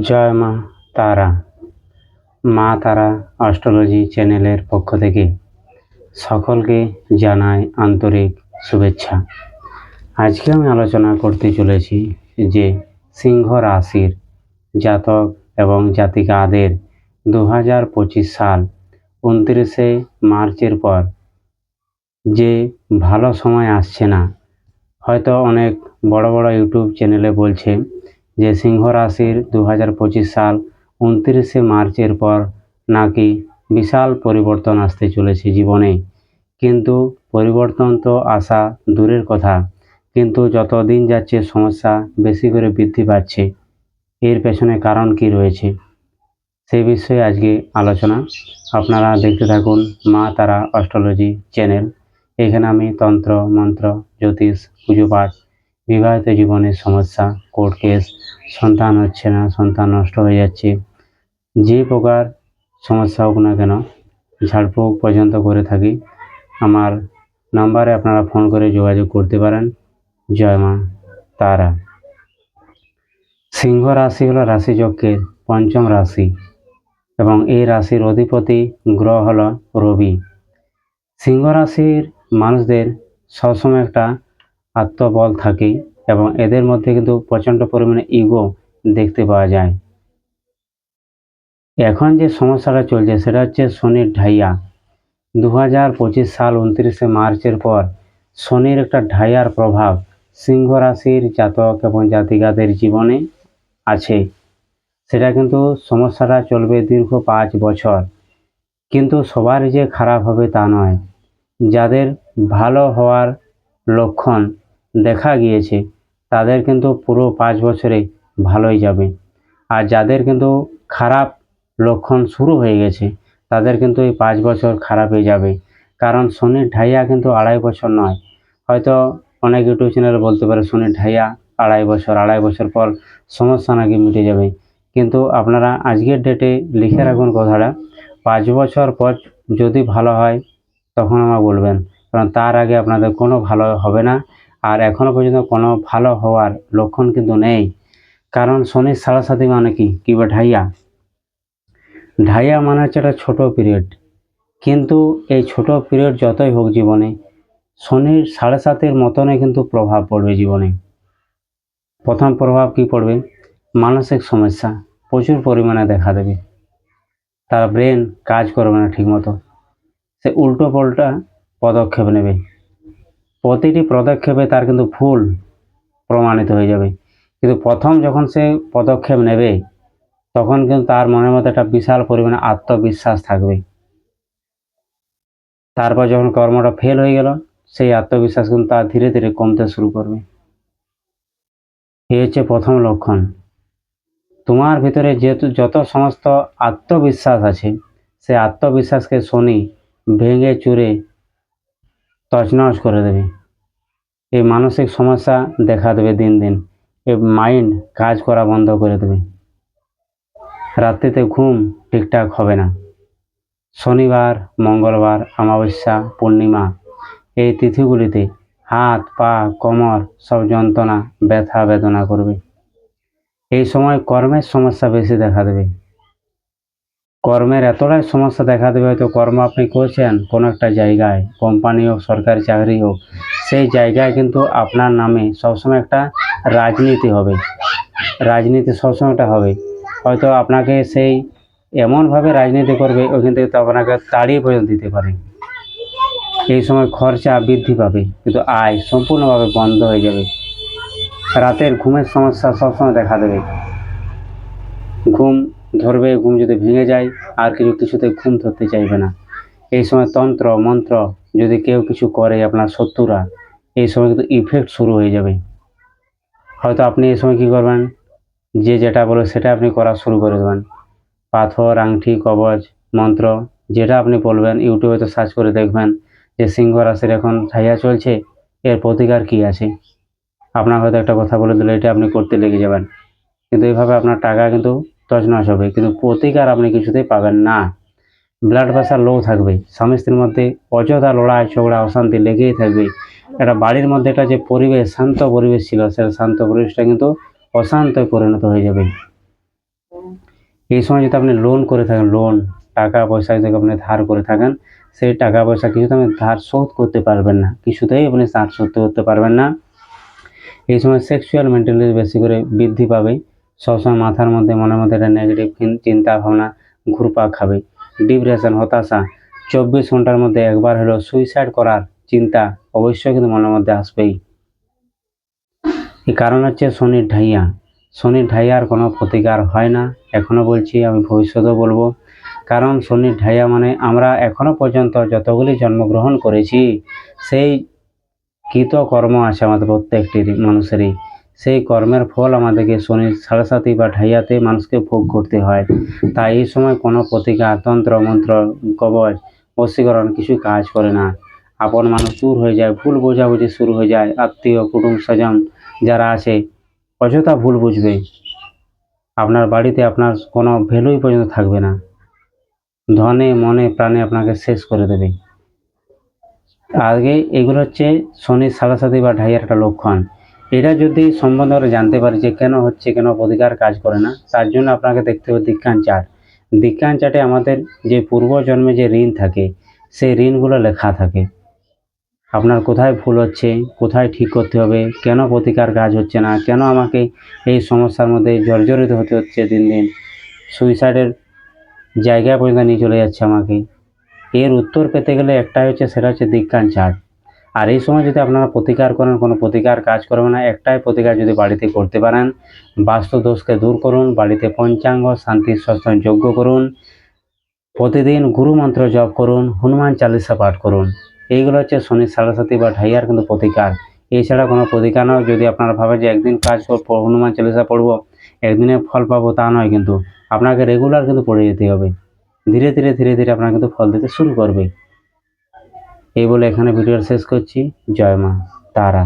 জয় মা তারা। মা তারা অস্ট্রোলজি চ্যানেলের পক্ষ থেকে সকলকে জানায় আন্তরিক শুভেচ্ছা। আজকে আমি আলোচনা করতে চলেছি যে সিংহ রাশির জাতক এবং জাতিকাদের দু হাজার পঁচিশ সাল উনত্রিশে মার্চের পর যে ভালো সময় আসছে না, হয়তো অনেক বড় বড় ইউটিউব চ্যানেলে বলছে যে সিংহ রাশির দু হাজার পঁচিশ সাল উনত্রিশে মার্চের পর নাকি বিশাল পরিবর্তন আসতে চলেছে জীবনে। কিন্তু পরিবর্তন তো আসা দূরের কথা, কিন্তু যত দিন যাচ্ছে সমস্যা বেশি করে বৃদ্ধি পাচ্ছে। এর পেছনে কারণ কি রয়েছে? সেই বিষয়ে আজকে আলোচনা। আপনারা দেখতে থাকুন মা তারা অস্ট্রোলজি চ্যানেল। এখানে আমি তন্ত্র, মন্ত্র, জ্যোতিষ, পুজো পাঠ বিবাহিত জীবনের সমস্যা কোর্ট কেস সন্তান হচ্ছে না, সন্তান নষ্ট হয়ে যাচ্ছে। যে প্রকার সমস্যা হোক না কেন, ঝাড়ফুঁক পর্যন্ত করে থাকি। আমার নাম্বারে আপনারা ফোন করে যোগাযোগ করতে পারেন। জয় মা, তারা। সিংহ রাশি হলো রাশিচক্রের পঞ্চম রাশি এবং এই রাশির অধিপতি গ্রহ হলো রবি। সিংহ রাশির মানুষদের সবসময় একটা আত্মবল থাকে এবং এদের মধ্যে কিন্তু প্রচণ্ড পরিমাণে ইগো দেখতে পাওয়া যায়। এখন যে সমস্যাটা চলছে সেটা হচ্ছে শনির ঢাইয়া। দু হাজার পঁচিশ সাল উনত্রিশে মার্চের পর শনির একটা ঢাইয়ার প্রভাব সিংহ রাশির জাতক এবং জাতিকাদের জীবনে আছে। সেটা কিন্তু সমস্যাটা চলবে দীর্ঘ পাঁচ বছর। কিন্তু সবার যে খারাপ হবে তা নয়। যাদের ভালো হওয়ার লক্ষণ দেখা গিয়েছে তাদের কিন্তু পুরো পাঁচ বছরে ভালোই যাবে। আর যাদের কিন্তু খারাপ লক্ষণ শুরু হয়ে গেছে তাদের কিন্তু এই পাঁচ বছর খারাপই যাবে। কারণ শনির ঢাইয়া কিন্তু আড়াই বছর নয়। হয়তো অনেক ইউটিউব চ্যানেল বলতে পারে শনির ঢাইয়া আড়াই বছর আড়াই বছর পর সমস্যা নাকি মিটে যাবে। কিন্তু আপনারা আজকের ডেটে লিখে রাখুন কথাটা পাঁচ বছর পর যদি ভালো হয় তখন আমার বলবেন। কারণ তার আগে আপনাদের কোনো ভালো হবে না। আর এখনও পর্যন্ত কোনো ভালো হওয়ার লক্ষণ কিন্তু নেই। কারণ শনির সাড়ে মানে কি? কিংবা ঢাইয়া? ঢাইয়া মানে হচ্ছে একটা ছোটো পিরিয়ড। কিন্তু এই ছোট পিরিয়ড যতই হোক জীবনে, শনির সাড়ে সাতের মতনই কিন্তু প্রভাব পড়বে জীবনে। প্রথম প্রভাব কি পড়বে? মানসিক সমস্যা প্রচুর পরিমাণে দেখা দেবে। তার ব্রেন কাজ করবে না ঠিকমতো। সে উল্টো পাল্টা পদক্ষেপ নেবে। প্রতিটি পদক্ষেপে তার কিন্তু ভুল প্রমাণিত হয়ে যাবে। কিন্তু প্রথম যখন সে পদক্ষেপ নেবে, তখন কিন্তু তার মনের মধ্যে একটা বিশাল পরিমাণে আত্মবিশ্বাস থাকবে। তারপর যখন কর্মটা ফেল হয়ে গেল, সেই আত্মবিশ্বাস কিন্তু তার ধীরে ধীরে কমতে শুরু করবে। এই হচ্ছে প্রথম লক্ষণ। তোমার ভিতরে যেহেতু যত সমস্ত আত্মবিশ্বাস আছে, সে আত্মবিশ্বাসকে শনি ভেঙে চুরে তছনছ করে দেবে। এই মানসিক সমস্যা দেখা দেবে দিন দিন। এই মাইন্ড কাজ করা বন্ধ করে দেবে। রাত্রিতে ঘুম ঠিকঠাক হবে না। শনিবার, মঙ্গলবার, অমাবস্যা, পূর্ণিমা, এই তিথিগুলিতে হাত, পা, কোমর সব যন্ত্রণা, ব্যথা, বেদনা করবে। এই সময় কর্মের সমস্যা বেশি দেখা দেবে। কর্মের এতটাই সমস্যা দেখা দেবে হয়তো কর্ম আপনি করছেন কোনো একটা জায়গায় কোম্পানি হোক, সরকারি চাকরি হোক, সেই জায়গায় কিন্তু আপনার নামে সবসময় একটা রাজনীতি হবে। রাজনীতি সবসময় একটা হবে। হয়তো আপনাকে সেই এমনভাবে রাজনীতি করবে ওইখান থেকে তো আপনাকে তাড়িয়ে পর্যন্ত দিতে পারে। এই সময় খরচা বৃদ্ধি পাবে, কিন্তু আয় সম্পূর্ণভাবে বন্ধ হয়ে যাবে। রাতের ঘুমের সমস্যা সবসময় দেখা দেবে। ঘুম ধরবে, ঘুম যদি ভেঙে যায়, আর কিছু কিছুতে ঘুম ধরতে চাইবে না। এই সময় তন্ত্র, মন্ত্র যদি কেউ কিছু করে আপনার শত্রুরা, এই সময় কিন্তু ইফেক্ট শুরু হয়ে যাবে। হয়তো আপনি এই সময় কী করবেন? যে যেটা বলে সেটা আপনি করা শুরু করে দেবেন। পাথর, আংটি, কবচ, মন্ত্র, যেটা আপনি বলবেন, ইউটিউবে তো সার্চ করে দেখবেন যে সিংহ রাশির এখন ছাইয়া চলছে, এর প্রতিকার কী আছে? আপনার হয়তো একটা কথা বলে দিলে, এটা আপনি করতে লেগে যাবেন। কিন্তু এইভাবে আপনার টাকা কিন্তু তছনছ হবে কিন্তু প্রতিকার আপনি কিছুতেই পাবেন না। ব্লাড প্রেশার লো থাকবে, স্বামী স্ত্রীর মধ্যে অযথা লড়াই, ঝগড়া, অশান্তি লেগেই থাকবে। একটা বাড়ির মধ্যে একটা যে পরিবেশ, শান্ত পরিবেশ ছিল সে শান্ত পরিবেশটা কিন্তু অশান্তে পরিণত হয়ে যাবে। এই সময় যদি আপনি লোন করে থাকেন লোন টাকা পয়সা যদি আপনি ধার করে থাকেন, সেই টাকা পয়সা কিছুতে আপনি ধার শোধ করতে পারবেন না, কিছুতেই আপনি ধার শোধ করতে পারবেন না। এই সময় সেক্সুয়াল মেন্টালিটি বেশি করে বৃদ্ধি পাবে। সবসময় মাথার মধ্যে, মনের মধ্যে একটা নেগেটিভ চিন্তা ভাবনা ঘুরপা খাবে। ডিপ্রেশন হতাশা, চব্বিশ ঘণ্টার মধ্যে একবার হলেও সুইসাইড করার চিন্তা অবশ্যই কিন্তু মনের মধ্যে আসবেই। এই কারণ হচ্ছে শনির ঢাইয়া। শনির ঢাইয়ার কোনো প্রতিকার হয় না এখনও বলছি, আমি ভবিষ্যতেও বলব। কারণ শনির ঢাইয়া মানে আমরা এখনও পর্যন্ত যতগুলি জন্মগ্রহণ করেছি, সেই কৃতকর্ম আছে আমাদের প্রত্যেকটি মানুষেরই। সেই কর্মের ফল আমাদেরকে শনির সাড়ে বা ঢাইয়াতে মানুষকে ভোগ করতে হয়। তাই এই সময় কোনো প্রতিকার, তন্ত্র, মন্ত্র, কবচ, বশীকরণ কিছু কাজ করে না। আপন মানুষ দূর হয়ে যায়, ভুল বোঝাবুঝি শুরু হয়ে যায়। আত্মীয়, কুটুম, স্বজন যারা আছে, অযথা ভুল বুঝবে। আপনার বাড়িতে আপনার কোনো ভ্যালুই পর্যন্ত থাকবে না। ধনে, মনে, প্রাণে আপনাকে শেষ করে দেবে। আগে এগুলো হচ্ছে শনির সাড়াসাতি বা ঢাইয়ার একটা লক্ষণ। এটা যদি সম্বন্ধে জানতে পারি যে কেন হচ্ছে, কেন প্রতিকার কাজ করে না, তার জন্য আপনাকে দেখতে হবে দীক্ষান চার্ট দীক্ষান চার্টে আমাদের যে পূর্বজন্মে যে ঋণ থাকে, সেই ঋণগুলো লেখা থাকে। আপনার কোথায় ভুল হচ্ছে, কোথায় ঠিক করতে হবে, কেন প্রতিকার কাজ হচ্ছে না, কেন আমাকে এই সমস্যার মধ্যে জর্জরিত হতে হচ্ছে দিন দিন, সুইসাইডের জায়গায় পর্যন্ত নিয়ে চলে যাচ্ছে আমাকে। এর উত্তর পেতে গেলে একটাই হচ্ছে, সেটা হচ্ছে দীক্ষান চার্ট আর এই সময় যদি আপনারা প্রতিকার করেন, কোনো প্রতিকার কাজ করবে না। একটাই প্রতিকার যদি বাড়িতে করতে পারেন, বাস্তু দোষকে দূর করুন, বাড়িতে পঞ্চাঙ্গ শান্তি সস্তান যজ্ঞ করুন, প্রতিদিন গুরু মন্ত্র জপ করুন, হনুমান চালিসা পাঠ করুন। এইগুলো হচ্ছে শনি সাড়ে বা ঢাইয়ার কিন্তু প্রতিকার। এছাড়া কোনো প্রতিকার নয়। যদি আপনারা ভাবেন যে একদিন কাজ করব, হনুমান চালিসা পড়ব, একদিনে ফল পাবো তা নয় কিন্তু। আপনাকে রেগুলার কিন্তু পড়ে যেতে হবে। ধীরে ধীরে ধীরে ধীরে আপনার কিন্তু ফল দিতে শুরু করবে। এই বলে এখানে ভিডিওটা শেষ করছি। জয় মা তারা।